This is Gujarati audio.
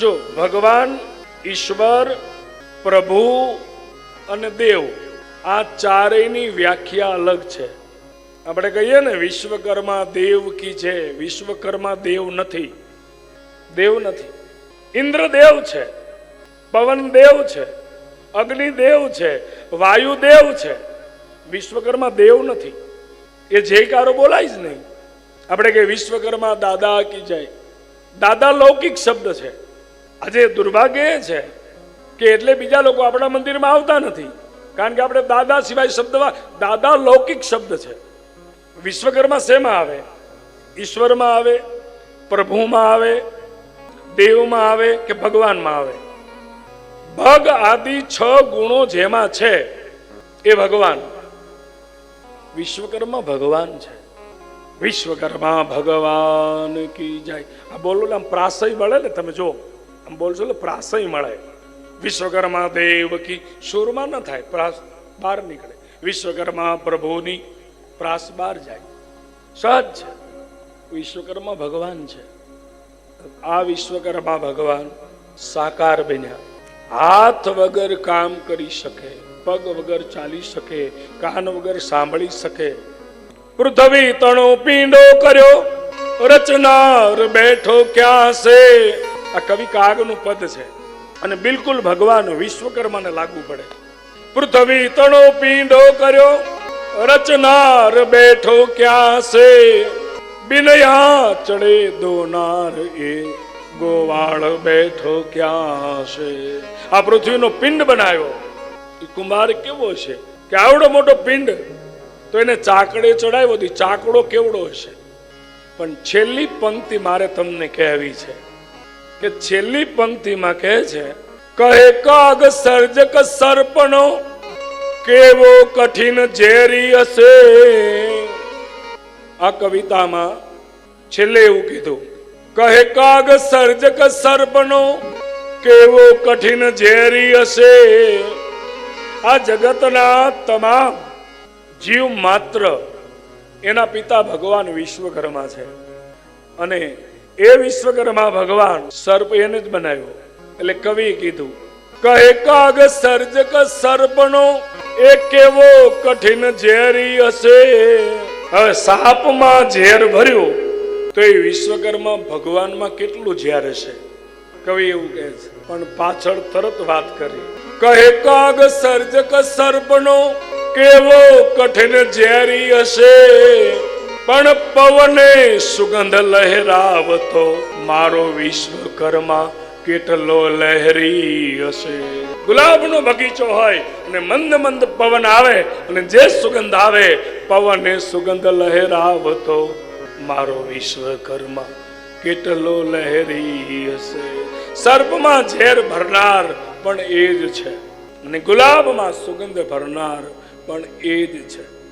જો ભગવાન, ઈશ્વર, પ્રભુ અને દેવ, આ ચારેયની વ્યાખ્યા અલગ છે. આપણે કહીએ ને, વિશ્વકર્મા દેવ કી છે, વિશ્વકર્મા દેવ નથી. દેવ નથી. ઇન્દ્ર દેવ છે, પવન દેવ છે, અગ્નિ દેવ છે, વાયુ દેવ છે. વિશ્વકર્મા દેવ નથી. એ જે કારો બોલાય જ નહીં. આપણે કે વિશ્વકર્મા દાદા કી જાય. દાદા લૌકિક શબ્દ છે. આજે દુર્ભાગ્ય એ છે કે એટલે બીજા લોકો આપણા મંદિરમાં આવતા નથી. કારણ કે આપણે દાદા સિવાય શબ્દ દાદા લૌકિક શબ્દ છે. વિશ્વકર્મા શેમાં આવે? ઈશ્વરમાં આવે, પ્રભુમાં આવે, દેવમાં આવે કે ભગવાનમાં આવે? ભગ આદિ છ ગુણો જેમાં છે એ ભગવાન. વિશ્વકર્મા ભગવાન છે. વિશ્વકર્મા ભગવાન કી જાય. આ બોલો ને આમ પ્રાસય બળે ને તમે જો બોલશો એટલે પ્રાસય મળે. વિશ્વકર્મા દેવ કી સુરમાં ન થાય, પ્રાસ બહાર નીકળે. વિશ્વકર્મા પ્રભુની પ્રાસ બહાર જાય. સહજ છે. વિશ્વકર્મા ભગવાન છે. આ વિશ્વકર્મા ભગવાન સાકાર બન્યા. હાથ વગર કામ કરી શકે, પગ વગર ચાલી શકે, કાન વગર સાંભળી શકે. પૃથ્વી તણો પીંડો કર્યો, રચનાર બેઠો ક્યાં છે? આ કવિ કાગનું પદ છે. અને બિલકુલ ભગવાન વિશ્વકર્માને લાગુ પડે. પૃથ્વી તણો પીંડો કર્યો. રચનાર બેઠો ક્યાં છે? બિનયા ચડે દોનાર એ. ગોવાળ બેઠો ક્યાં આ પૃથ્વીનો પિંડ બનાવ્યો. એ કુંભાર કેવો છે? કે આવડો મોટો પિંડ. તો એને ચાકડે ચડાવ્યો ચાકડો કેવડો હશે? પણ છેલ્લી પંક્તિ મારે તમને કહેવી છે. કે છેલ્લી પંક્તિમાં કહે છે, કહે કાગ સર્જક સર્પણો કેવો કઠિન ઝેરી હશે? આ કવિતામાં છેલ્લે એવું કીધું, કહે કાગ સર્જક સર્પનો, કેવો કઠિન ઝેરી હશે? આ જગતના તમામ જીવ માત્ર એના પિતા ભગવાન વિશ્વકર્મા છે. અને એ વિશ્વકર્મા ભગવાન સર્પ એને જ બનાવ્યો. એટલે કવિએ કીધું, કહે કાગ સર્જક સર્પનો, એ કેવો કઠિન ઝેરી હશે? હવે સાપમાં ઝેર ભર્યું, તો એ વિશ્વકર્મા ભગવાનમાં કેટલું ઝેર હશે? કવિ એવું કહે છે, પણ પાછળ તરત વાત કરી. કહે કાગ સર્જક સર્પનો, કેવો કઠિન ઝેરી હશે? પણ પવને સુગંધ લહેરાવતો મારો વિશ્વકર્મા કેટલો લહેરી હશે. ગુલાબનો બગીચો હોય અને મંદ મંદ પવન આવે અને જે સુગંધ આવે, પવને સુગંધ લહેરાવતો મારો વિશ્વકર્મા કેટલો લહેરી હશે. સર્પમાં ઝેર ભરનાર પણ એ જ છે અને ગુલાબમાં સુગંધ ભરનાર પણ એ જ છે.